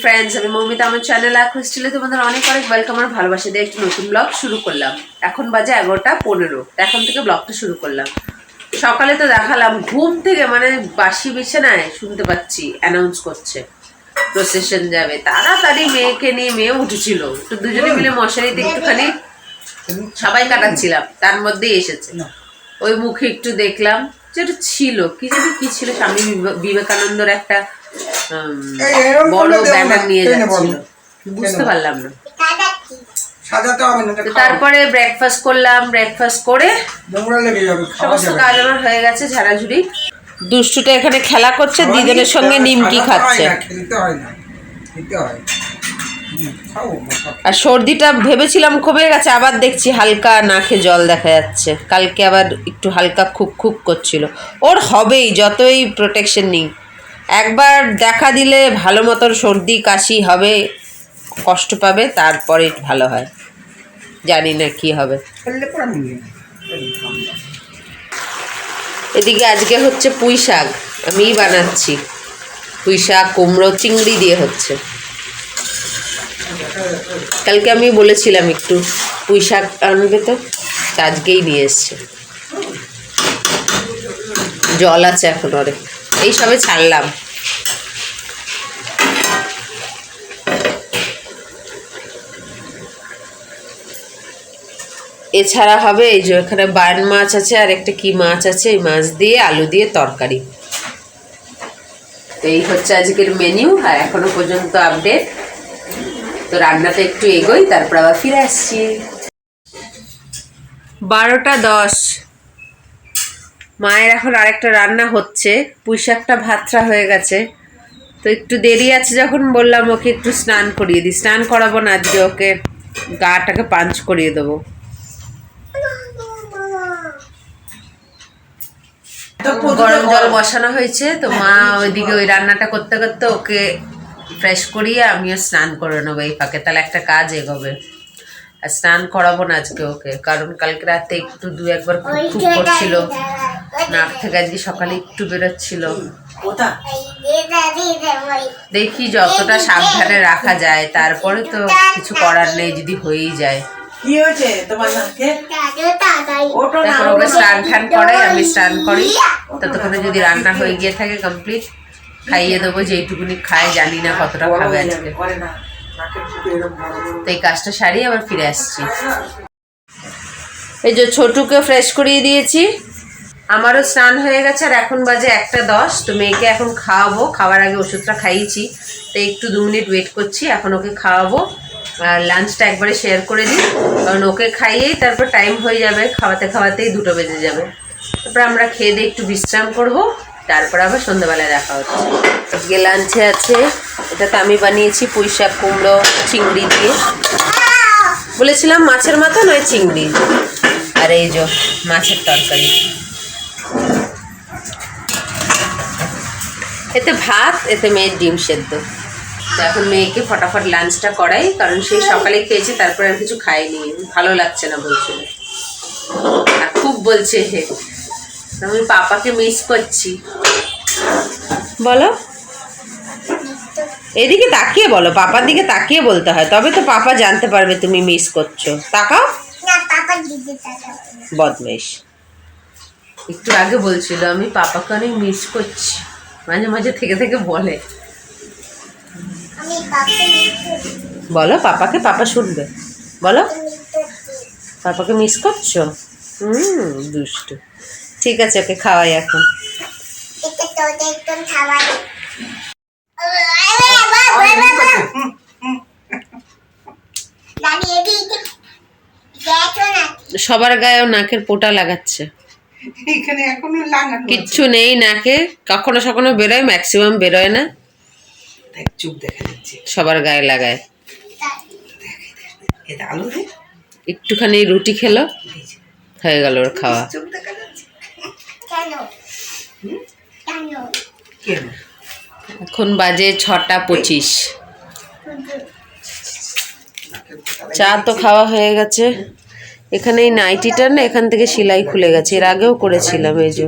Friends আমি মৌমিতা আমার channel এক হোস্টেলে তোমাদের অনেক অনেক ওয়েলকাম আর ভালোবাসা দিয়ে একটি নতুন ব্লগ শুরু করলাম। এখন বাজে এগারোটা পনেরো এখন থেকে ব্লগটা শুরু করলাম। সকালে তো দেখালাম ঘুম থেকে মানে বাসি বিছানায় শুনতে পাচ্ছি অ্যানাউন্স করছে। প্রসেশন যাবে। তাড়াতাড়ি মেয়েকে নিয়ে মেয়ে উঠেছিল। তো দুজনে মিলে মশারিতে একটুখানি সবাই কাটাচ্ছিলাম তার মধ্যেই এসেছে। ওই মুখে একটু দেখলাম যেটা ছিল কি জানি কি ছিল স্বামী বিবে- বিবেকানন্দর একটা বড় ব্যানার নিয়ে যাচ্ছিল। বুঝতে পারলাম না। সাজাতে হবে না তারপরে ব্রেকফাস্ট করলাম ব্রেকফাস্ট করে নোংরা লেগে যাবে সমস্ত কাজ আমার হয়ে গেছে ঝাড়াঝুড়ি। দুষ্টুটা এখানে খেলা করছে দিদনের সঙ্গে নিমকি খাচ্ছে। আর সর্দিটা ভেবেছিলাম কমে গেছে আবার দেখছি হালকা নাকে জল দেখা যাচ্ছে। কালকে আবার একটু হালকা খুব খুব করছিল। ওর হবেই যতই প্রোটেকশন নিই একবার দেখা দিলে ভালো মতন সর্দি কাশি হবে কষ্ট পাবে তারপরে ভালো হয়। জানি না কি হবে। এদিকে আজকে হচ্ছে পুঁই শাক। আমিই বানাচ্ছি। পুঁই শাক কুমড়ো চিংড়ি দিয়ে হচ্ছে। কালকে আমি বলেছিলাম একটু পুঁই শাক আনবে তো আজকেই নিয়ে এসছে। জল আছে এখন ওরে এই সবে ছাড়লাম। এছাড়া হবে এই যে এখানে বায়ান মাছ আছে, আর একটা কি মাছ আছে, এই মাছ দিয়ে আলু দিয়ে তরকারি। তো এই হচ্ছে আজকের মেনিউ আর এখনও পর্যন্ত আপডেট তো রান্নাটা একটু এগোই, তারপর আবার ফিরে আসছি। বারোটা দশ। মায়ের এখন আরেকটা রান্না হচ্ছে পুঁই শাকটা ভাতটা হয়ে গেছে। তো একটু দেরি আছে যখন বললাম ওকে একটু স্নান করিয়ে দিই। স্নান করাবো না আজকে ওকে গাটাকে পাঞ্চ করিয়ে দেবো। গরম জল বসানো হয়েছে তো মা ওইদিকে ওই রান্নাটা করতে করতে ওকে ফ্রেশ করিয়ে আমিও স্নান করে নেব এই ফাঁকে। তাহলে একটা কাজ এগোবে। আর স্নান করাবো না আজকে ওকে কারণ কালকে রাতে একটু দু একবার খুব খুব করছিল। নাক থেকে আজকে সকালে একটু বেরোচ্ছিল। দেখি যতটা সাবধানে রাখা যায় তারপরে তো কিছু করার নেই যদি হয়েই যায়। তোমার নাকে? ওটো না তারপর ওকে স্নান আমি স্নান করি। ততক্ষণে যদি রান্না হয়ে গিয়ে থাকে কমপ্লিট খাইয়ে দেবো যেইটুকুনি খায় জানি না কতটা খাবে আজকে। তো এই কাজটা সারিয়ে আবার ফিরে আসছি। এই যে ছোটুকে ফ্রেশ করিয়ে দিয়েছি। আমারও স্নান হয়ে গেছে আর এখন বাজে একটা দশ। তো মেয়েকে এখন খাওয়াবো। খাওয়ার আগে ওষুধটা খাইয়েছি। তো একটু দু মিনিট ওয়েট করছি। এখন ওকে খাওয়াবো। আর লাঞ্চটা একবারে শেয়ার করে দিই। কারণ ওকে খাইয়েই তারপর টাইম হয়ে যাবে। খাওয়াতে খাওয়াতেই দুটো বেজে যাবে। তারপর আমরা খেয়ে দিয়ে একটু বিশ্রাম করব। তারপর আবার সন্ধ্যাবেলায় দেখা হচ্ছে। আজকে লাঞ্চে আছে এটা তো আমি বানিয়েছি পুঁই শাক কুমড়ো, চিংড়ি দিয়ে। বলেছিলাম মাছের মাথা নয় চিংড়ি। আর এই যে মাছের তরকারি। এতে ভাত, এতে মেয়ের ডিম সেদ্ধ। তো এখন মেয়েকে ফটাফট লাঞ্চটা করাই, কারণ সেই সকালে খেয়েছি, তারপরে আর কিছু খাইনি ভালো লাগছে না বলছিল আর খুব বলছে হে। আমি পাপাকে মিস করছি। বলো? এদিকে তাকিয়ে বলো পাপার দিকে তাকিয়ে বলতে হয় তবে তো পাপা জানতে পারবে তুমি মিস করছ। তাকাও। বদমেশ। একটু আগে বলছিল আমি পাপাকে অনেক মিস করছি মাঝে মাঝে থেকে থেকে বলে। বলো পাপাকে পাপা শুনবে। বলো পাপাকে মিস করছ? হুম দুষ্টু। ঠিক আছে ওকে খাওয়াই এখন। সবার গায়েও নাকের পোটা লাগাচ্ছে। এখানে এখনও লাগানো কিচ্ছু নেই নাকে কখনো সখনো বেরোয় ম্যাক্সিমাম বেরোয় না। চুপ দেখা যাচ্ছে। সবার গায়ে লাগায়। আলু একটুখানি রুটি খেলো হয়ে গেল ওর খাওয়া। চুপ দেখা যাচ্ছে। কেন? এখন বাজে ছটা পঁচিশ। চা তো খাওয়া হয়ে গেছে। এখানে এই নাইটিটা না, এখান থেকে সেলাই খুলে গেছে। এর আগেও করেছিলাম এই যে।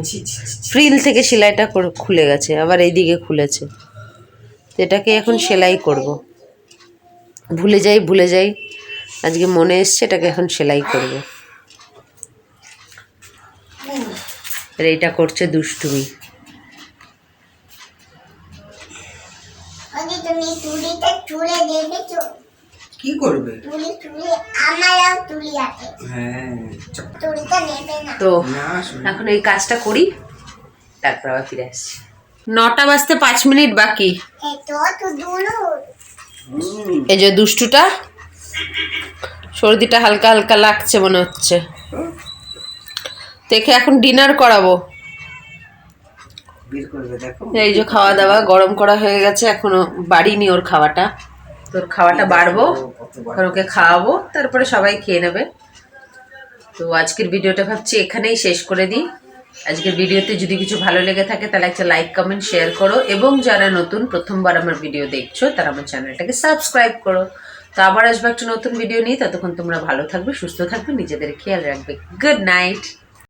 ফ্রিল থেকে সেলাইটা খুলে গেছে, আবার এইদিকে খুলেছে। এটাকে এখন সেলাই করব। ভুলে যাই ভুলে যাই। আজকে মনে এসছে, এটাকে এখন সেলাই করব। আর এইটা করছে দুষ্টুমি। আগে তুমি তুলিতে তুলে দেখেছ? কি করবে? তুলি তুলি আমারও তুলি আছে। হ্যাঁ তুলিটা নেবে না। তো না এখন এই কাজটা করি তারপর আবার ফিরে আসছি। নটা বাজতে পাঁচ মিনিট বাকি। এই যে দুষ্টুটা সর্দিটা হালকা হালকা লাগছে মনে হচ্ছে। দেখে এখন ডিনার করাবো। বের করবে দেখো। এই যে খাওয়া দাওয়া গরম করা হয়ে গেছে এখনও বাড়িনি ওর খাওয়াটা। তোর খাওয়াটা বাড়বো ওকে খাওয়াবো তারপরে সবাই খেয়ে নেবে। তো আজকের ভিডিওটা ভাবছি এখানেই শেষ করে দিই। আজকের ভিডিওতে যদি কিছু ভালো লেগে থাকে তাহলে একটা লাইক কমেন্ট শেয়ার করো। এবং যারা নতুন প্রথমবার আমার ভিডিও দেখছ তারা আমার চ্যানেলটাকে সাবস্ক্রাইব করো। তো আবার আসবে একটা নতুন ভিডিও নিয়ে। ততক্ষণ তোমরা ভালো থাকবে সুস্থ থাকবে নিজেদের খেয়াল রাখবে। Good night